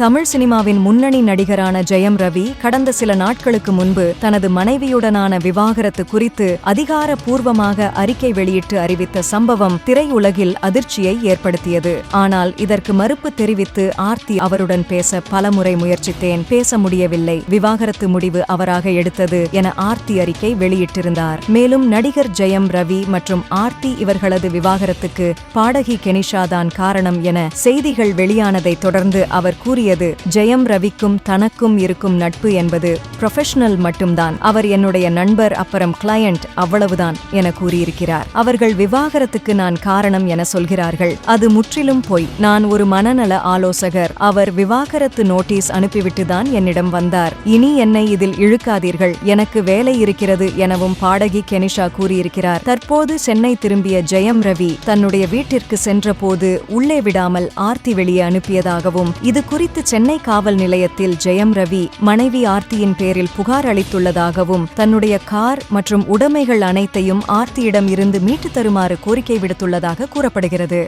தமிழ் சினிமாவின் முன்னணி நடிகரான ஜெயம் ரவி கடந்த சில நாட்களுக்கு முன்பு தனது மனைவியுடனான விவாகரத்து குறித்து அதிகாரப்பூர்வமாக அறிக்கை வெளியிட்டு அறிவித்த சம்பவம் திரையுலகில் அதிர்ச்சியை ஏற்படுத்தியது. ஆனால் இதற்கு மறுப்பு தெரிவித்து ஆர்த்தி அவருடன் பேச பலமுறை முயற்சித்தேன். பேச முடியவில்லை. விவாகரத்து முடிவு அவராக எடுத்தது என ஆர்த்தி அறிக்கை வெளியிட்டிருந்தார். மேலும் நடிகர் ஜெயம் ரவி மற்றும் ஆர்த்தி இவர்களது விவாகரத்துக்கு பாடகி கெனிஷா தான் காரணம் என செய்திகள் வெளியானதை தொடர்ந்து அவர் கூறியது ஜெயம் ரவிக்கும் தனக்கும் இருக்கும் நட்பு என்பது ப்ரொஃபஷனல் மட்டும்தான். அவர் என்னுடைய நண்பர் அப்புறம் கிளையண்ட் அவ்வளவுதான் என கூறியிருக்கிறார். அவர்கள் விவாகரத்துக்கு நான் காரணம் என சொல்கிறார்கள். அது முற்றிலும் பொய். நான் ஒரு மனநல ஆலோசகர். அவர் விவாகரத்து நோட்டீஸ் அனுப்பிவிட்டுதான் என்னிடம் வந்தார். இனி என்னை இதில் இழுக்காதீர்கள். எனக்கு வேலை இருக்கிறது எனவும் பாடகி கெனிஷா கூறியிருக்கிறார். தற்போது சென்னை திரும்பிய ஜெயம் ரவி தன்னுடைய வீட்டிற்கு சென்றபோது உள்ளே விடாமல் ஆர்த்தி வெளியே அனுப்பியதாகவும் இது குறித்து குறித்து சென்னை காவல் நிலையத்தில் ஜெயம் ரவி மனைவி ஆர்த்தியின் பேரில் புகார் அளித்துள்ளதாகவும் தன்னுடைய கார் மற்றும் உடைமைகள் அனைத்தையும் ஆர்த்தியிடம் இருந்து மீட்டு தருமாறு கோரிக்கை விடுத்துள்ளதாக கூறப்படுகிறது.